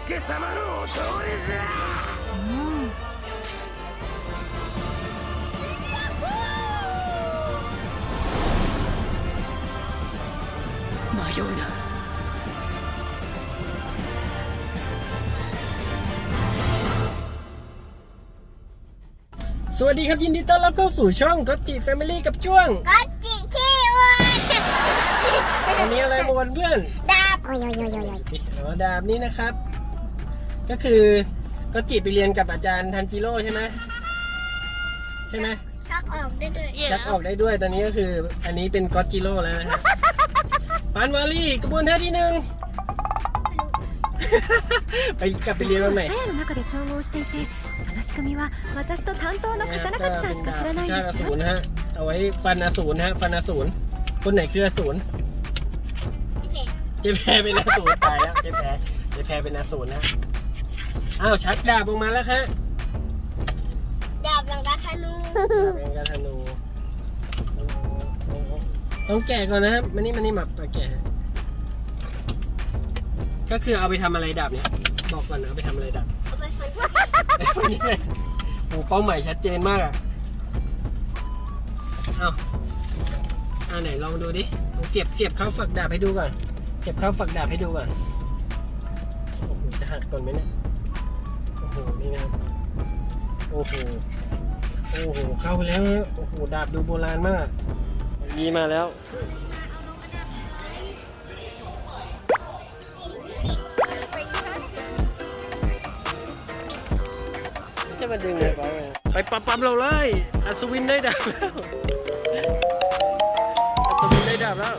助様のお通りじゃ迷うな สวัสดีครับยินดีต้อนรับเข้าสู่ช่องก็จิแฟมิลี่กับช่วง ก็จิขี้อ้วน วันนี้อะไรบนเพื่อน ดาบโอ้ยโอ้ยโอ้ยโอ้ย อ๋อดาบนี้นะครับ ก็คือก็จิไปเรียนกับอาจารย์ทันจิโร่ใช่ไหมใช่ไหม ชักออกได้ด้วย ชักออกได้ด้วยตอนนี้ก็คือ อันนี้เป็นก็อตจิโร่แล้วนะฮะปานวาลีกระบวนท่าที่หนึ่ง ไปกลับไปเรียนวันใหม่ 鞘の中で調合していてその仕組みは私と担当の นะค 刀 รับ 鍛冶さんしか知らないん ก็ で เป็น す よดาบพิฆาตอสูรนะฮะเอาไว้ฟันอสูรนะฮะฟันอสูรคนไหนคืออสูร เจ๊แพรเป็นอสูรตายแล้วเจ๊แพรเจ๊แพรเป็นอสูรนะ อ้าวชักดาบออกมาแล้วครับดาบหลังกาธนูดาบเป็นกระธนูโอ้โหโอ้โหต้องแกะก่อนนะครับมันนี่มันนี่มาแกะก็คือเอาไปทำอะไรดาบเนี่ย บอกก่อนนะเอาไปทำอะไรดาบเอาไปฟันวันนี้เลยโอ้เป้าหมายชัดเจนมากอะเอาอ่าไหนลองดูดิลองเสียบเสียบเข้าฝักดาบให้ดูก่อนเสียบเข้าฝักดาบให้ดูก่อนโอ้โหจะหักก่อนไหมเนี่ย โอ้โหนี่นะครับโอ้โหโอ้โหเข้าไปแล้วฮะโอ้โหดาบดูโบราณมากยีมาแล้วจะมาดึงเลยไปไปปั๊มปั๊มเราเลยอัศวินได้ดาบแล้วอัศวินได้ดาบแล้ว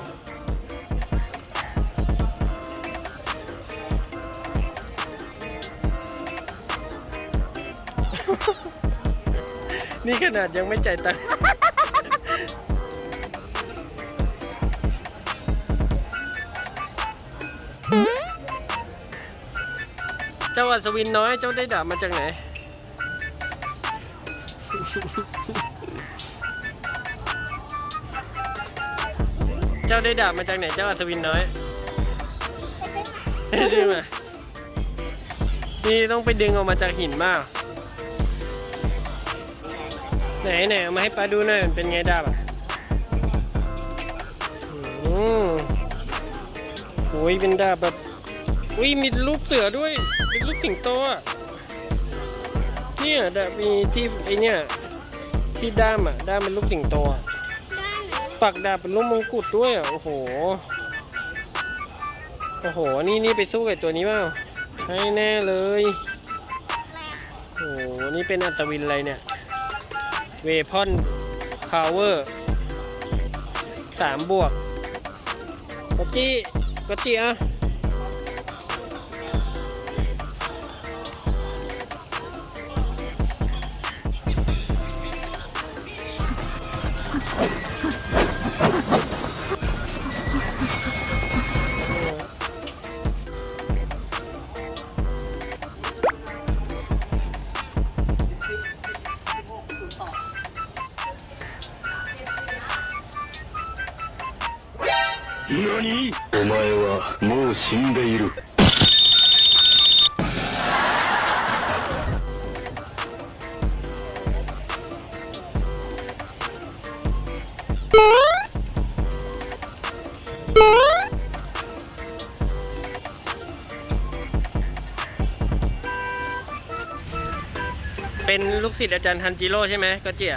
นี่ขนาดยังไม่จ่ายตังค์เจ้าอัศวินน้อยเจ้าได้ดาบมาจากไหน เจ้าได้ดาบมาจากไหนเจ้าอัศวินน้อยไม่ใช่ไหมนี่ต้องไปดึงออกมาจากหินมาก ไหนไหนเอามาให้ป้าดูหน่อยมันเป็นไงดาบอะอืมโอ้ยเป็นดาบแบบอุ้ยมีรูปเสือด้วยเป็นรูปสิงโตอะเนี่ยดาบมีที่ไอเนี่ยที่ด้ามอะด้ามเป็นรูปสิงโตอะฝักดาบเป็นรูปมงกุฎด้วยอะโอ้โหโอ้โห นี่นี่ไปสู้กับตัวนี้เปล่าใช่แน่เลย โอ้โห นี่เป็นอัศวินอะไรเนี่ย เวพอนพาวเวอร์สามบวกกอจี้กอจี้อะ 何お前はもう死んでいる。 เป็นลูกศิษย์อาจารย์ทันจิโร่ใช่ไหมก็เจีย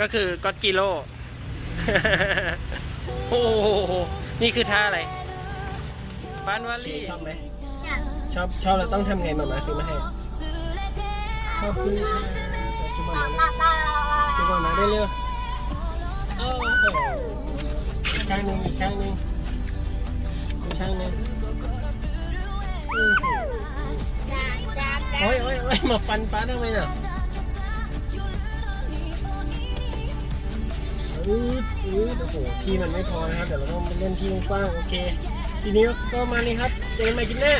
ก็คือก็จิโร่ โอ้โห นี่คือท่าอะไรปานวาลีชอบไหมชอบชอบเราต้องทำไงมามาซื้อมาให้ขอบคุณค่ะจุบมาตาตาจุบมาได้เร็วโอ้โหอีกข้างหนึงอีกข้างหนึงอีกข้างหนึงอื้อหือดาบดาบโอ้ยโอ้ยโอ้ยมาฟันป้าทำไมน่ะอืด อืดโอ้โหที่มันไม่พอนะครับ เดี๋ยวเราต้องไปเล่นที่กว้างๆโอเค ทีนี้ก็มานี่ครับ เจอกันใหม่คลิปหน้า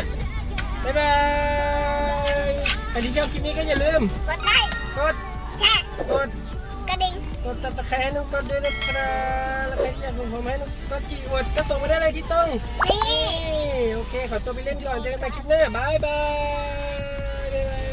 บ๊ายบายใครที่ชอบคลิปนี้ก็อย่าลืม กดไลค์กด แชร์กด กระดิ่งกดตัดตะแคร้น้องกดด้วยนะครับแล้วใครที่อยากส่งของมาให้น้องก็จีอวดก็ส่งมาได้เลยที่ต้องนี่ นี่โอเค ขอตัวไปเล่นก่อน เจอกันใหม่คลิปหน้าบายบาย บ๊ายบาย